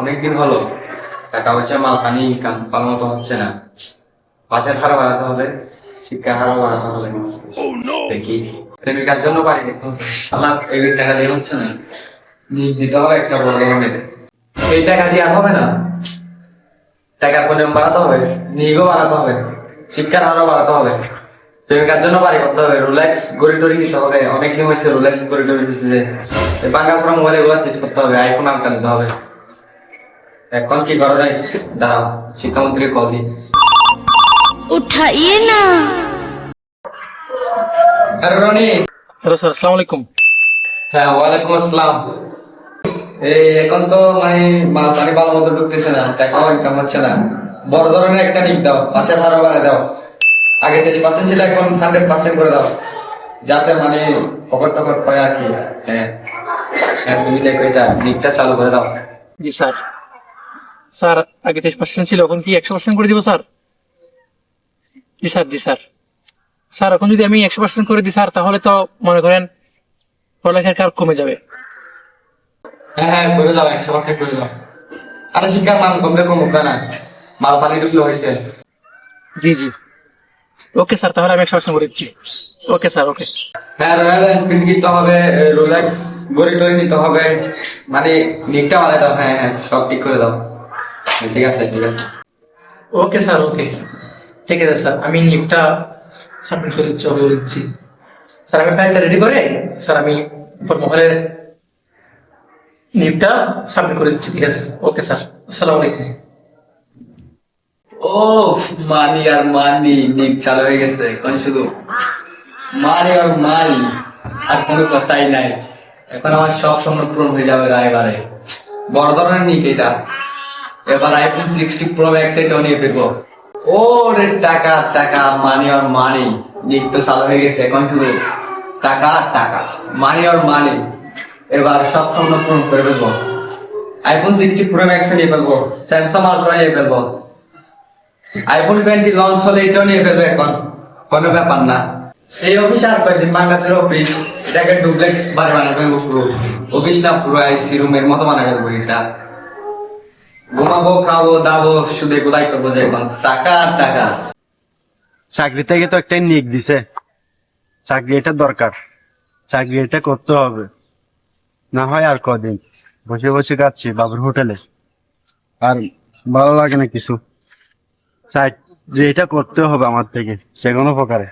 অনেকদিন হলো। টাকা পয়সা মাল পানি ইনকাম ভালো মতো হচ্ছে না। পাশের হারও বাড়াতে হবে শিক্ষার হারও বাড়াতে হবে। দেখি প্রেমিকার জন্য পারি। এই টাকা দিয়ে হচ্ছে না। নিয়ে দিতে হবে একটা বড় ধরনের। এই টাকা দিয়ে আর হবে না। টাকার পরিমাণ বাড়াতে হবে নিয়োগও বাড়াতে হবে শিক্ষার হারও বাড়াতে হবে। প্রেমিকার জন্য বাড়ি করতে হবে। রোলেক্স গড়ি টড়ি নিতে হবে। অনেক দিন হয়েছে রোলেক্স গড়ি টড়ি দিচ্ছে বাঙ্গাসরা মোবাইল এগুলো চেঞ্জ করতে হবে। আইফোন আমটা নিতে হবে। এখন কি করা যায়? দাঁড়াও শিক্ষামন্ত্রী কল দিই। না। রনি। হ্যালো স্যার আসসালামু আলাইকুম। হ্যাঁ ওয়ালাইকুম আসসালাম। এই এখন তো মানে পানি ভালো মতো ঢুকতেছে না টাকাও ইনকাম হচ্ছে না। বড় ধরনের একটা নিক দাও পাশের হারও বাড়িয়ে দাও। আগে তেইশ পার্সেন্ট ছিল এখন হান্ড্রেড পার্সেন্ট করে দাও। যাতে মানে পকট টকট হয় আর কি। হ্যাঁ।, হ্যাঁ। তুমি দেখো এটা নিকটা চালু করে দাও। জি স্যার। স্যার আগে তেইশ পার্সেন্ট ছিল এখন কি একশো পার্সেন্ট করে দিব স্যার? জি স্যার জি স্যার। স্যার এখন যদি আমি একশো পার্সেন্ট করে দিই স্যার তাহলে তো মনে করেন পড়ালেখার কার কমে যাবে। হ্যাঁ হ্যাঁ করে দাও একশো পার্সেন্ট করে দাও। আরে শিক্ষার মান কমবে কমুক না? মাল পানি ঢুকলে হয়েছে। জি জি। ওকে স্যার তাহলে আমি একশো পার্সেন্ট করে দিচ্ছি। Okay sir okay. হ্যাঁ রয়্যাল এনফিল্ড কিনতে হবে রোলেক্স গড়ি টড়ি নিতে হবে। মানে নিকটা বাড়াই দাও হ্যাঁ হ্যাঁ সব ঠিক করে দাও। ঠিক আছে ঠিক আছে। ওকে স্যার ওকে ঠিক আছে স্যার আমি লিপটা সাবমিট করে দিচ্ছি দিচ্ছি। স্যার আমি ফাইলটা রেডি করে স্যার আমি উপর মহলে লিপটা সাবমিট করে দিচ্ছি ঠিক আছে? ওকে স্যার আসসালামু আলাইকুম। ও মানি আর মানি নিক চালু হয়ে গেছে এখন শুধু? মানি আর মানি আর কোনো কথাই নাই। এখন আমার সব স্বপ্ন পূরণ হয়ে যাবে রায়বারে। বড় ধরনের নিক এটা। এবার আইফোন সিক্সটি প্রো ম্যাক্স এটাও নিয়ে ফিরবো। ও রে টাকা টাকা মানি আর মানি নিক তো চালু হয়ে গেছে, এখন শুধু টাকা টাকা মানি আর মানি এবার সব স্বপ্ন পূরণ করে ফেলব। আইফোন সিক্সটি প্রো ম্যাক্স নিয়ে ফেলব স্যামসাং আলট্রা নিয়ে ফেলব। আইফোন টোয়েন্টি লঞ্চ হলে এটাও নিয়ে ফেলবে এখন। কোনো ব্যাপার না। এই অফিস আর কয়েকদিন বাংলাদেশের অফিস। এটাকে ডুপ্লেক্স বাড়ি বানাতে ফেলব পুরো। অফিস না পুরো আইসি রুমের মতো বানাতে ফেলব এটা। ঘুমাবো, খাব, দাবো শুধু এগুলাই করব যে টাকা আর টাকা। চাকরি থেকে তো একটা নিক দিছে। চাকরি এটা দরকার। চাকরি এটা করতে হবে। না হয় আর কদিন। বসে বসে খাচ্ছি বাবুর হোটেলে। আর ভালো লাগে না কিছু। চাকরি এটা করতে হবে আমার থেকে, যে কোনো প্রকারে।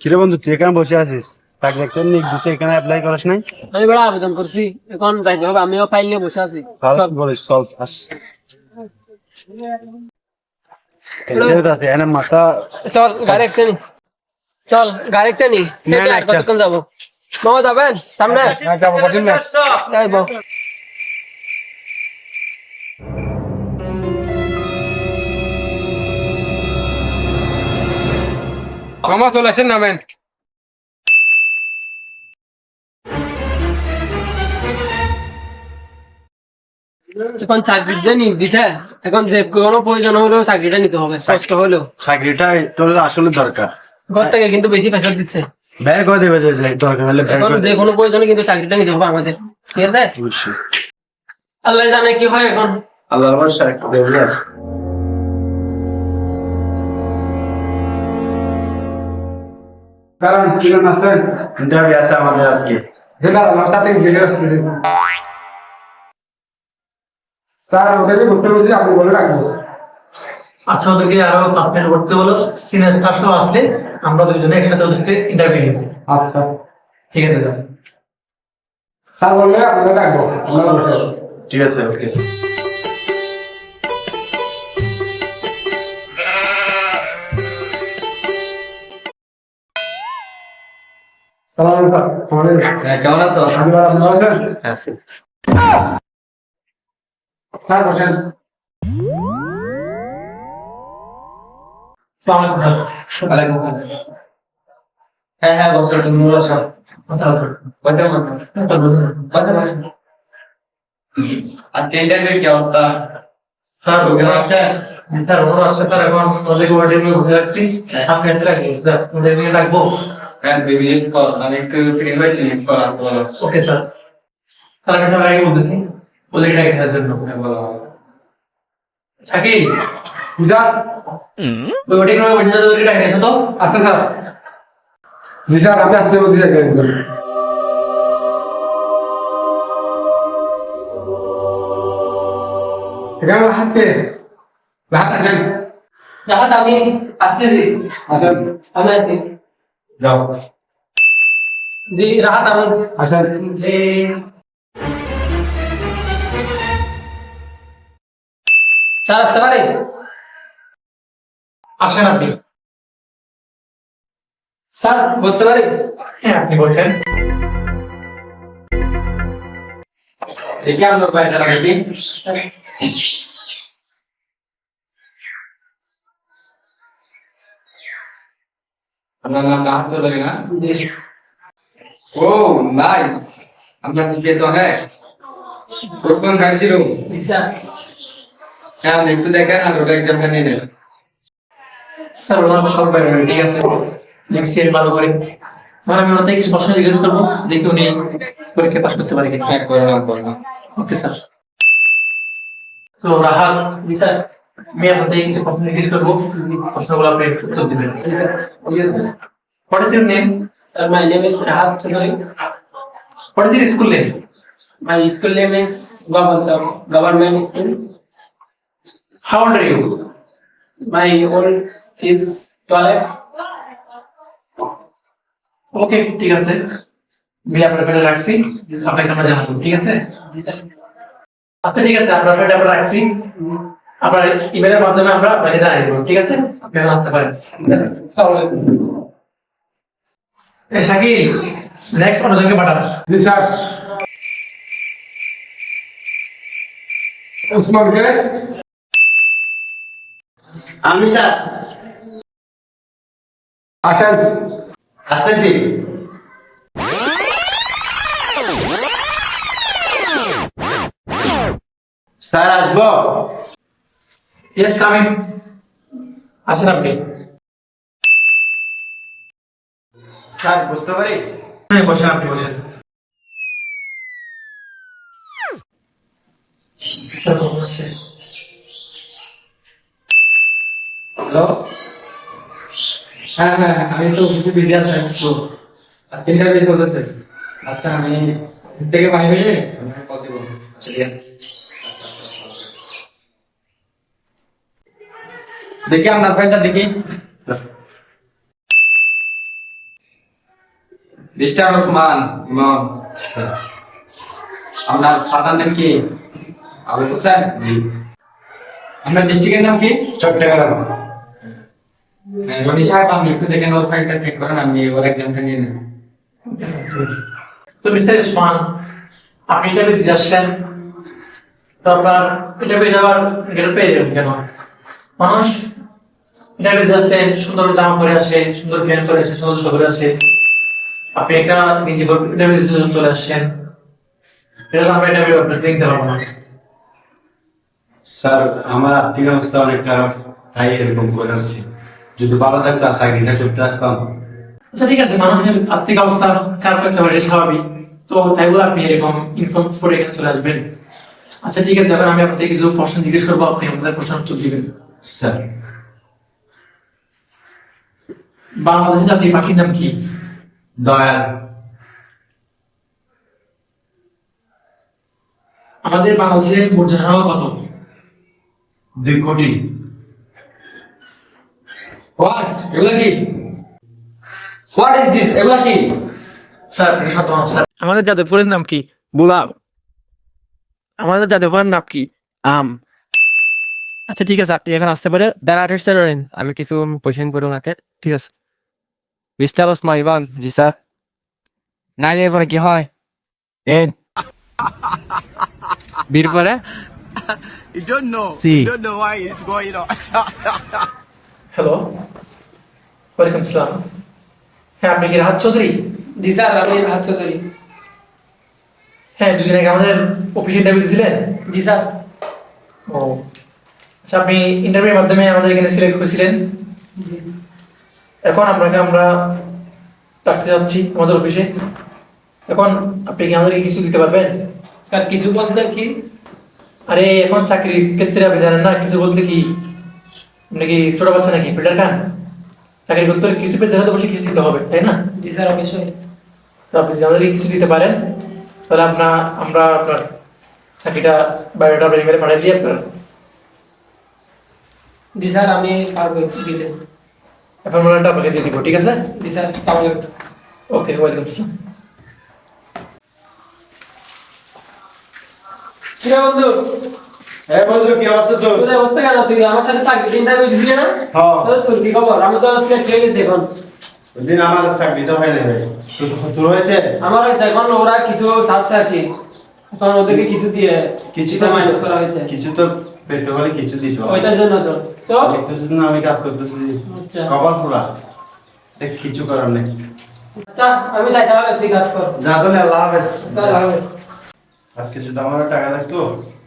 কিরে বন্ধু, তুই এখানে বসে আছিস? চাকরি একটা নিক দিছে এখানে অ্যাপ্লাই করিস নাই? আমি বড় আবেদন করছি। এখন যাইতে হবে আমিও ফাইল নিয়ে বসে আছি। চল বলিস চল আস। চল গাড়ি একটা নি চল গাড়ি নি। কতক্ষণ যাব? মামা যাবেন সামনে? যাব কঠিন না। যাইবো মামা চলে আসেন নামেন এখন চাকরি যে নিয়োগ দিছে। এখন যে কোনো প্রয়োজন হলেও চাকরিটা নিতে হবে কষ্ট হলেও। চাকরিটা হলো আসলে দরকার। ঘর থেকে কিন্তু বেশি পয়সা দিচ্ছে। বের করে দেবে যে দরকার হলে যে কোনো প্রয়োজনে কিন্তু চাকরিটা নিতে হবে আমাদের। ঠিক আছে? আল্লাহ জানে কি হয় এখন? আল্লাহ কারণ কিরণ আছেন ইন্টারভিউ আছে আমাদের আজকে। আমার তাতে ভিডিও আসছে স্যার ওদেরকে বলতে বলছি আপনি বলে রাখব আচ্ছা ওদেরকে আরও পাঁচ মিনিট করতে বলো। সিনিয়র স্টাফও আসলে আমরা দুজনে একসাথে ওদেরকে ইন্টারভিউ নেব। আচ্ছা। ঠিক আছে স্যার স্যার বললে রাখব আমরা বলতে ঠিক আছে ওকে। হ্যাঁ, কেমন আছো? আমি ভালো, আছি। স্যার বসেন। স্যার। হ্যাঁ হ্যাঁ? আলাইকুম। কয়টা মানুষ? আজকে ইন্টারভিউ কি অবস্থা? স্যার ওখানে আছে স্যার ওরা আসছে স্যার এখন ওদেরকে ওয়ার্ডে নিয়ে বসে রাখছি আপনি এসে রাখবেন স্যার ওদের নিয়ে রাখব। হ্যাঁ দুই মিনিট পর আমি একটু ফ্রি হয়ে দুই মিনিট পর আসব বলো ওকে স্যার। স্যার আমি একটা আগে বলতেছি। ডাকে খেলার জন্য হ্যাঁ, বলো শাকিল জি স্যার ওই ওটি করে বন্ধু ডাকে খেতো তো আসতে স্যার জি স্যার আমি আসতে বলছি একজন এখানে হাতে হাত আসেন রাহাত আমি আসতেছি আমি আসছি যাও। জি রাহাত আমি আসেন স্যার আসতে পারে? আসেন আপনি। স্যার বসতে পারে? হ্যাঁ আপনি বসেন। দেখি আমরা পয়সা লাগাইছি আপনার নাম রাহাত চৌধুরী না? জি। ও নাইস আপনার জিপে তো হ্যাঁ। কোন খাইছিল জি স্যার। হ্যাঁ একটু দেখেন আর ওটা এক্সামটা নিয়ে নেন। স্যার সব ঠিক আছে। লিখছি আমি ভালো করে। মানে আমি ওনার থেকে কিছু জিজ্ঞেস করব দেখি উনি পরীক্ষা পাস করতে পারে কিনা। হ্যাঁ ওকে স্যার তো জি স্যার আমি আপনার কিছু প্রশ্ন জিজ্ঞেস করব। প্রশ্নগুলো আপনি উত্তর দিবেন। জি sir what is your name. What is your school name Government Government how old are you My old is 12. Okay ঠিক আছে। বিল আপনার পেটে রাখছি। আপনাকে আমরা জানাব ঠিক আছে? আচ্ছা ঠিক আছে আপনার পেটে আমরা রাখছি। আপনার ইমেলের মাধ্যমে আমরা আপনাকে জানাই দেবো ঠিক আছে? আপনি এখন আসতে পারেন। আসসালামু শাকিল নেক্সট অনুজনকে পাঠান। জি স্যার। উসমানকে আমি স্যার। আসেন। আসতেছি। স্যার আসব? ইয়েস কামিং আসেন আপনি। স্যার বুঝতে পারি? হ্যাঁ বসেন আপনি বসেন হ্যালো হ্যাঁ হ্যাঁ আমি তো আছি একটু আজকে ইন্টারভিউ চলতেছে আচ্ছা আমি থেকে বাইরে হয়ে ঠিক দেখি আপনার ফাইলটা দেখি। মিস্টার ওসমান ইমাম আপনার ফাদার নেম কি? আবু হোসেন? আপনার ডিস্ট্রিক্টের নাম কি? চট্টগ্রাম। হ্যাঁ, রনি সাহেব আপনি একটু দেখেন ওর ফাইলটা চেক করেন আমি ওর এক্সামটা নিয়ে নেব। তো মিস্টার উসমান আপনি ইন্টারভিউ দিতে আসছেন তো আপনার ইন্টারভিউ দেওয়ার গেলে পেয়ে যাবেন কেন? মানুষ আসে সুন্দর জামা পরে আসে সুন্দর প্যান্ট পরে আসে সুন্দর জুতো পরে আসে আপনি একটা গেঞ্জি দিতে চলে আসছেন। এটা আমরা ইন্টারভিউ আপনাকে দিতে পারব না। স্যার আমার আর্থিক অবস্থা অনেক খারাপ তাই এরকম করে আসছি। যদি ভালো থাকতো চাকরিটা করতে আসতাম। আচ্ছা ঠিক আছে মানুষের আর্থিক অবস্থা খারাপ করতে পারে স্বাভাবিক। তো তাই বলে আপনি এরকম ইনফর্ম করে এখানে চলে আসবেন। আচ্ছা ঠিক আছে এখন আমি আপনাদের কিছু প্রশ্ন জিজ্ঞেস করব আপনি আমাদের প্রশ্ন উত্তর দিবেন। স্যার। বাংলাদেশের জাতীয় পাখির নাম কি? দয়াল। আমাদের বাংলাদেশে মোট জনসংখ্যা কত? দুই কোটি। হোয়াট এগুলা কি? হোয়াট ইজ দিস এগুলা কি? Sir sir. আমাদের জাদুপুরের নাম কি? আমাদের জাদুপুরের নাম কি? আম। আচ্ছা ঠিক আছে আপনি এখন আসতে পারে দেন আর্টিস্ট করেন আমি কিছু কোয়েশ্চেন করুন ওনাকে ঠিক আছে। মিস্টার ওসমান ইভান জি স্যার। নাইলে পরে কি হয়? এন বীর পরে You don't know. See. You don't know why it's going on. Hello ওয়ালাইকুম আসসালাম। হ্যাঁ আপনি কি রাহাত চৌধুরী? জি স্যার আমি রাহাত চৌধুরী। হ্যাঁ দুদিন আগে আমাদের অফিসে ইন্টারভিউ দিয়েছিলেন জি স্যার। ও আচ্ছা আপনি ইন্টারভিউর মাধ্যমে আমাদের এখানে সিলেক্ট হয়েছিলেন এখন আপনাকে আমরা ডাকতে যাচ্ছি আমাদের অফিসে এখন আপনি কি আমাদেরকে কিছু দিতে পারবেন? স্যার কিছু বলতে কি? আরে এখন চাকরির ক্ষেত্রে আপনি জানেন না কিছু বলতে কি? আপনি কি ছোট বাচ্চা নাকি? ফিল্টার খান? চাকরি করতে হলে কিছু পেতে হলে তো অবশ্যই কিছু দিতে হবে তাই না? জি স্যার অবশ্যই। তো আপনি যদি আমাদেরকে কিছু দিতে পারেন তাহলে আপনার আমরা আপনার চাকরিটা বায়োডাটা আপনার ইমেলে পাঠিয়ে দিয়ে আপনার। জি স্যার আমি পারব দেবো অ্যাপয়েন্টমেন্টটা আপনাকে দিয়ে দিব ঠিক আছে? জি স্যার সালাম আলাইকুম। ওকে ওয়েলকাম কিরে বন্ধু হ্যাঁ বন্ধু কি অবস্থা তোর? তোর অবস্থা কেন? তুই আমার সাথে চাকরি না? হ্যাঁ। তোর কি খবর? আমি তো হয়ে গেছি এখন। আমার চাকরিটা হয় না তোর তোর হয়েছে? আমার হয়েছে এখন ওরা কিছু চাচ্ছে আর কি। ওদেরকে কিছু দিয়ে কিছু তো মাইনাস করা হয়েছে। কিছু তো পেতে হলে কিছু দিতে হবে। ওইটার জন্য তো। তো? দেখতেছিস না আমি কাজ করতেছি। আচ্ছা। কপাল দেখ কিছু করার নেই। আচ্ছা আমি যাই তাহলে তুই কাজ কর। যা তাহলে আল্লাহ হাফেজ আল্লাহ হাফেজ। আজকে যদি আমার টাকা থাকতো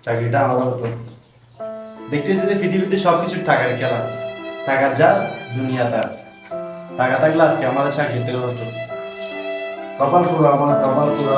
চাকরিটা আলাদা হতো দেখতেছি যে পৃথিবীতে সবকিছু টাকার খেলা টাকা যা দুনিয়া তার। টাকা থাকলে আজকে আমার চাকরি পেল হতো কপাল পুরো, আমার কপাল পুরো।